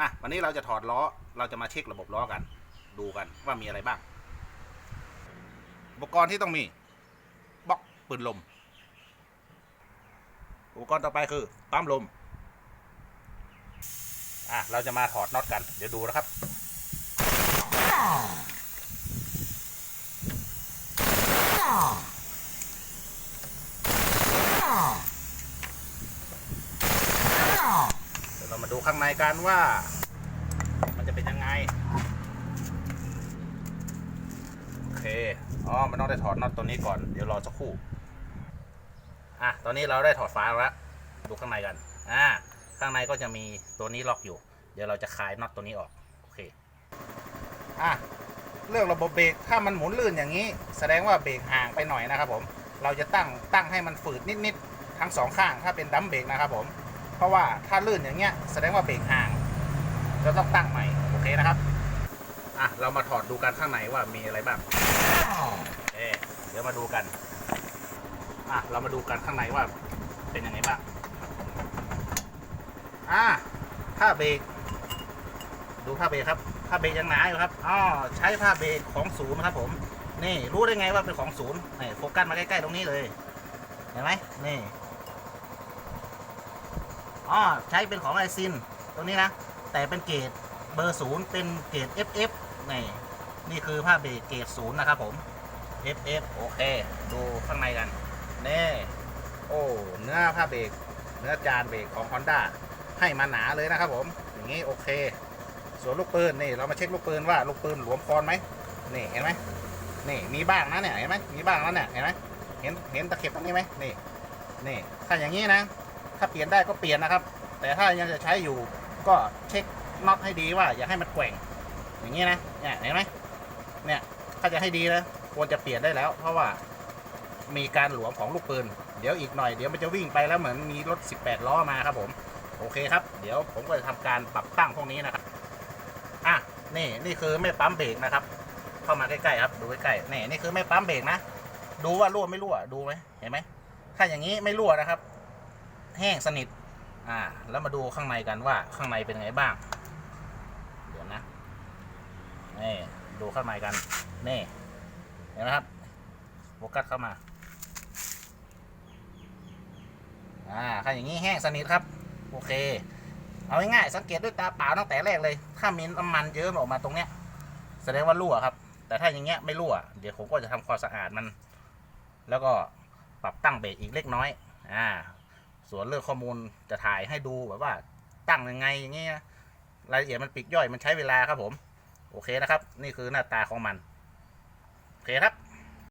นะวันนี้เราจะถอดล้อ เราจะมาเช็คระบบล้อกัน ดูกันว่ามีอะไรบ้าง อุปกรณ์ที่ต้องมีบล็อกปืนลม อุปกรณ์ต่อไปคือปั๊มลม อะ เราจะมาถอดน็อตกัน เดี๋ยวดูนะครับ เดี๋ยวเรามาดู ข้างในกันว่า มันจะเป็นยังไง โอเค อ๋อ มันต้องได้ถอดน็อตตัวนี้ก่อน เดี๋ยวรอสักครู่ อะ ตอนนี้เราได้ถอดฝาแล้ว ดูข้างในกัน อ่า ข้างในก็จะมีตัวนี้ล็อกอยู่ เดี๋ยวเราจะคลายน็อตตัวนี้ออก โอเค อะ เรื่องระบบเบรก ถ้ามันหมุนลื่นอย่างนี้ แสดงว่าเบรกห่างไปหน่อยนะครับผม เราจะตั้งตั้งให้มันฝืดนิดๆทั้งสองข้าง ถ้าเป็นดัมเบรกนะครับผม เพราะว่าถ้าลื่นอย่างเงี้ยแสดงว่าเบรกห่างเราต้องตั้งใหม่โอเคนะครับอะเรามาถอดดูกันข้างในว่ามีอะไรบ้างเอ๊เดี๋ยวมาดูกันอะเรามาดูกันข้างในว่า เป็นยังไงบ้างอะผ้าเบรกดูผ้าเบรกครับผ้าเบรกยังหนาอยู่ครับอ๋อใช้ผ้าเบรกของศูนย์นะครับผมนี่รู้ได้ไงว่าเป็นของศูนย์นี่โฟกัสมาใกล้ๆตรงนี้เลยเห็นไหมนี่ อ๋อใช้เป็นของไอซินตรงนี้นะ แต่เป็นเกรดเบอร์ศูนย์เป็นเกรด FF นี่นี่คือผ้าเบรกเกรดศูนย์นะครับผม FF โอเค ดูข้างในกันนี่โอ้เนื้อผ้าเบรกเนื้อจานเบรกของ Honda ให้มาหนาเลยนะครับผม อย่างนี้โอเค ส่วนลูกปืนนี่เรามาเช็คลูกปืนว่าลูกปืนหลวมคอนไหมนี่เห็นไหมนี่มีบ้างนะเนี่ยเห็นไหมมีบ้างแล้วเนี่ยเห็นไหมเห็นเห็นตะเข็บตรงนี้ไหมนี่นี่ถ้าอย่างนี้นะ ถ้าเปลี่ยนได้ก็เปลี่ยนนะครับ แต่ถ้ายังจะใช้อยู่ก็เช็คน็อตให้ดีว่า อย่าให้มันแกว่ง อย่างนี้นะเนี่ยเห็นไหมเนี่ยถ้าจะให้ดีนะควรจะเปลี่ยนได้แล้ว เพราะว่ามีการหลวมของลูกปืน เดี๋ยวอีกหน่อยเดี๋ยวมันจะวิ่งไปแล้วเหมือนมีรถ 18 ล้อมาครับผม โอเคครับ เดี๋ยวผมก็จะทำการปรับตั้งพวกนี้นะครับอะนี่นี่คือไม่ปั๊มเบรกนะครับ เข้ามาใกล้ๆครับ ดูใกล้ๆนี่นี่คือไม่ปั๊มเบรกนะ ดูว่ารั่วไม่รั่วดูไหมเห็นไหมถ้าอย่างนี้ไม่รั่วนะครับ แห้งสนิท อ่า แล้วมาดูข้างในกันว่าข้างในเป็นไงบ้าง เดี๋ยวนะ นี่ดูข้างในกัน นี่ เห็นไหมครับโฟกัสเข้ามา อ่าถ้าอย่างนี้แห้งสนิทครับ โอเค เอาง่ายๆสังเกตด้วยตาเปล่าตั้งแต่แรกเลย ถ้ามีน้ำมันเยอะออกมาตรงเนี้ย แสดงว่ารั่วครับ แต่ถ้าอย่างเงี้ยไม่รั่ว เดี๋ยวผมก็จะทำความสะอาดมัน แล้วก็ปรับตั้งเบรกอีกเล็กน้อย อ่า ส่วนเรื่องข้อมูลจะถ่ายให้ดูแบบว่าตั้งยังไงอย่างเงี้ยรายละเอียดมันปิกย่อยมันใช้เวลาครับผม โอเคนะครับ นี่คือหน้าตาของมัน โอเคครับ